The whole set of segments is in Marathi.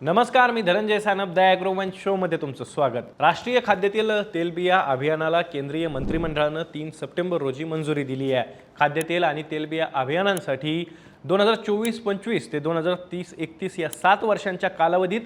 नमस्कार मी धनंजय सानप द ॲग्रोवन शोमध्ये तुमचं स्वागत. राष्ट्रीय खाद्यतेल तेलबिया अभियानाला केंद्रीय मंत्रिमंडळानं तीन सप्टेंबर रोजी मंजुरी दिली आहे. खाद्यतेल आणि तेलबिया अभियानांसाठी दोन हजार चोवीस पंचवीस ते दोन हजार तीस एकतीस या सात वर्षांच्या कालावधीत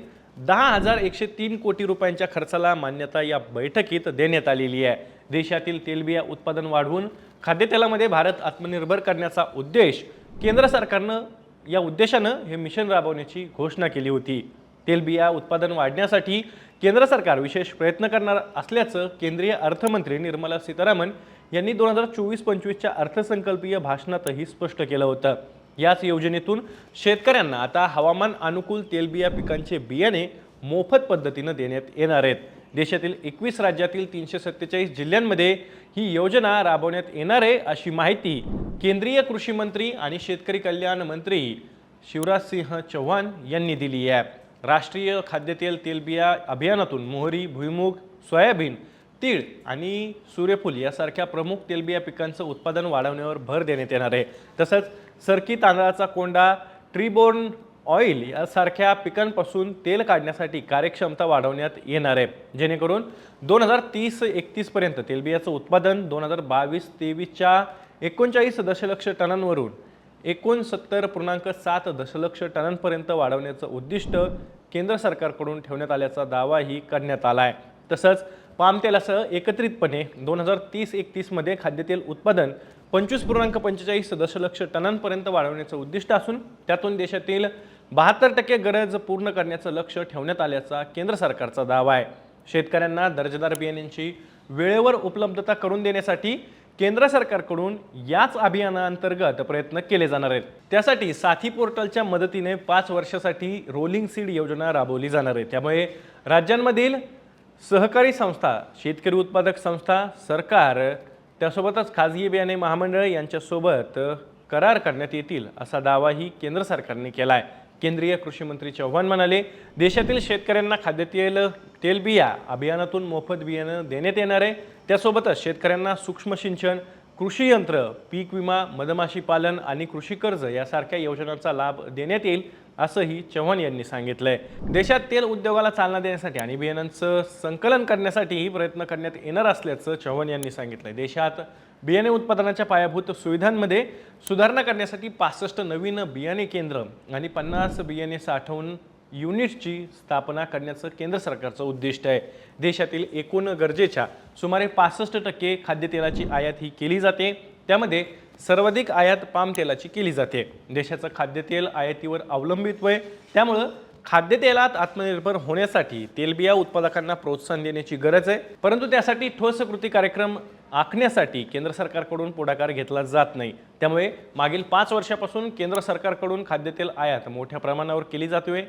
दहा हजार एकशे तीन कोटी रुपयांच्या खर्चाला मान्यता या बैठकीत देण्यात आलेली आहे. देशातील तेलबिया उत्पादन वाढवून खाद्यतेलामध्ये भारत आत्मनिर्भर करण्याचा उद्देश केंद्र सरकारनं या उद्देशानं हे मिशन राबवण्याची घोषणा केली होती. तेलबिया उत्पादन वाढण्यासाठी केंद्र सरकार विशेष प्रयत्न करणार असल्याचं केंद्रीय अर्थमंत्री निर्मला सीतारामन यांनी दोन हजार चोवीस पंचवीसच्या अर्थसंकल्पीय भाषणातही स्पष्ट केलं होतं. याच योजनेतून शेतकऱ्यांना आता हवामान अनुकूल तेलबिया पिकांचे बियाणे मोफत पद्धतीनं देण्यात येणार आहेत. देशातील एकवीस राज्यातील तीनशे सत्तेचाळीस जिल्ह्यांमध्ये ही योजना राबवण्यात येणार आहे अशी माहिती केंद्रीय कृषी मंत्री आणि शेतकरी कल्याण मंत्री शिवराज सिंह चौहान यांनी दिली आहे. राष्ट्रीय खाद्यतेल तेलबिया अभियानातून मोहरी भुईमूग सोयाबीन तीळ आणि सूर्यफूल यासारख्या प्रमुख तेलबिया पिकांचं उत्पादन वाढवण्यावर भर देण्यात येणार आहे. तसंच सरकी तांदळाचा कोंडा ट्रीबोर्न ऑइल यासारख्या पिकांपासून तेल काढण्यासाठी कार्यक्षमता वाढवण्यात येणार आहे. जेणेकरून दोन हजार तीस एकतीसपर्यंत तेलबियाचं उत्पादन दोन हजार बावीस तेवीसच्या एकोणचाळीस दशलक्ष टनांवरून एकोणसत्तर पूर्णांक सात दशलक्ष टनांपर्यंत वाढवण्याचं उद्दिष्ट केंद्र सरकारकडून ठेवण्यात आल्याचा दावाही करण्यात आला आहे तसंच पामतेलासह एकत्रितपणे दोन हजार तीस एकतीसमध्ये खाद्यतेल उत्पादन पंचवीस पूर्णांक पंचेचाळीस दशलक्ष टनांपर्यंत वाढवण्याचं उद्दिष्ट असून त्यातून देशातील बहात्तर टक्के गरज पूर्ण करण्याचं लक्ष ठेवण्यात आल्याचा केंद्र सरकारचा दावा आहे. शेतकऱ्यांना दर्जेदार बियाण्यांची वेळेवर उपलब्धता करून देण्यासाठी केंद्र सरकारकडून याच अभियानाअंतर्गत प्रयत्न केले जाणार आहेत. त्यासाठी साथी पोर्टलच्या मदतीने पाच वर्षासाठी रोलिंग सीड योजना राबवली जाणार आहे. त्यामुळे राज्यांमधील सहकारी संस्था शेतकरी उत्पादक संस्था सरकार त्यासोबतच खाजगी बियाणे महामंडळ यांच्यासोबत करार करण्यात येतील असा दावाही केंद्र सरकारने केला आहे केंद्रीय कृषी मंत्री चव्हाण म्हणाले देशातील शेतकऱ्यांना खाद्यतेल तेलबिया अभियानातून मोफत बियाणं देण्यात येणार आहे. त्यासोबतच शेतकऱ्यांना सूक्ष्म सिंचन कृषी यंत्र पीक विमा मधमाशी पालन आणि कृषी कर्ज यासारख्या योजनांचा लाभ देण्यात येईल. असंही चव्हाण यांनी सांगितलंय. देशात तेल उद्योगाला चालना देण्यासाठी आणि बियाणांचं संकलन करण्यासाठीही प्रयत्न करण्यात येणार असल्याचं चव्हाण यांनी सांगितलंय. देशात बियाणे उत्पादनाच्या पायाभूत सुविधांमध्ये सुधारणा करण्यासाठी पासष्ट नवीन बियाणे केंद्र आणि पन्नास बियाणे साठवून युनिट्सची स्थापना करण्याचं केंद्र सरकारचं उद्दिष्ट आहे. देशातील एकूण गरजेच्या सुमारे पासष्ट टक्के खाद्यतेलाची आयात ही केली जाते. त्यामध्ये सर्वाधिक आयात पाम तेलाची केली जाते. देशाचं खाद्यतेल आयातीवर अवलंबित्व आहे त्यामुळं खाद्यतेलात आत्मनिर्भर होण्यासाठी तेलबिया उत्पादकांना प्रोत्साहन देण्याची गरज आहे. परंतु त्यासाठी ठोस कृती कार्यक्रम आखण्यासाठी केंद्र सरकारकडून पुढाकार घेतला जात नाही. त्यामुळे मागील पाच वर्षापासून केंद्र सरकारकडून खाद्यतेल आयात मोठ्या प्रमाणावर केली जातोय.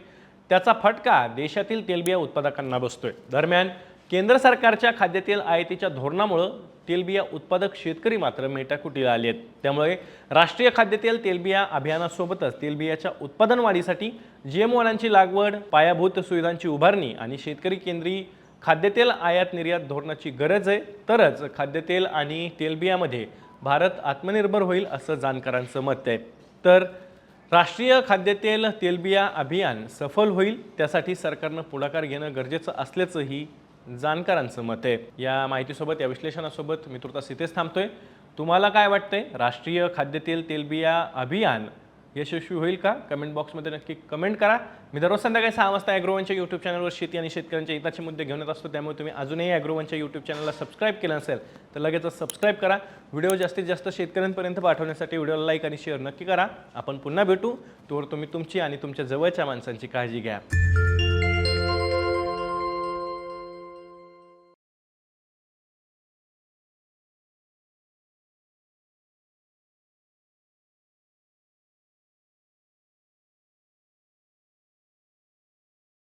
त्याचा फटका देशातील तेलबिया उत्पादकांना बसतोय. दरम्यान केंद्र सरकारच्या खाद्यतेल आयातीच्या धोरणामुळं तेलबिया उत्पादक शेतकरी मात्र मेटाकुटीला आले आहेत त्यामुळे राष्ट्रीय खाद्यतेल तेलबिया अभियानासोबतच तेलबियाच्या उत्पादन वाढीसाठी जीएम वनांची लागवड पायाभूत सुविधांची उभारणी आणि शेतकरी केंद्री खाद्यतेल आयात निर्यात धोरणाची गरज आहे. तरच खाद्यतेल आणि तेलबियामध्ये भारत आत्मनिर्भर होईल असं जाणकारांचं मत आहे. तर राष्ट्रीय खाद्यतेल तेलबिया अभियान सफल होईल त्यासाठी सरकारनं पुढाकार घेणं गरजेचं असल्याचंही जाणकारांचं मत आहे. या माहितीसोबत या विश्लेषणासोबत मी तुर्तास इथेच थांबतोय. तुम्हाला काय वाटतंय? राष्ट्रीय खाद्यतेल तेलबिया अभियान यशस्वी होईल का? कमेंट बॉक्समध्ये नक्की कमेंट करा. मी दररोज संध्याकाळी सहा वाजता ॲग्रोवनच्या यूट्यूब चॅनलवर शेती आणि शेतकऱ्यांच्या हिताचे मुद्दे घेऊन येत असतो. त्यामुळे तुम्ही अजूनही ॲग्रोवनच्या यूट्यूब चॅनलला सबस्क्राईब केलं असेल तर लगेचच सबस्क्राईब करा. व्हिडिओ जास्तीत जास्त शेतकऱ्यांपर्यंत पाठवण्यासाठी व्हिडिओला लाईक आणि शेअर नक्की करा. आपण पुन्हा भेटू. तोवर तुम्ही तुमची आणि तुमच्या जवळच्या माणसांची काळजी घ्या.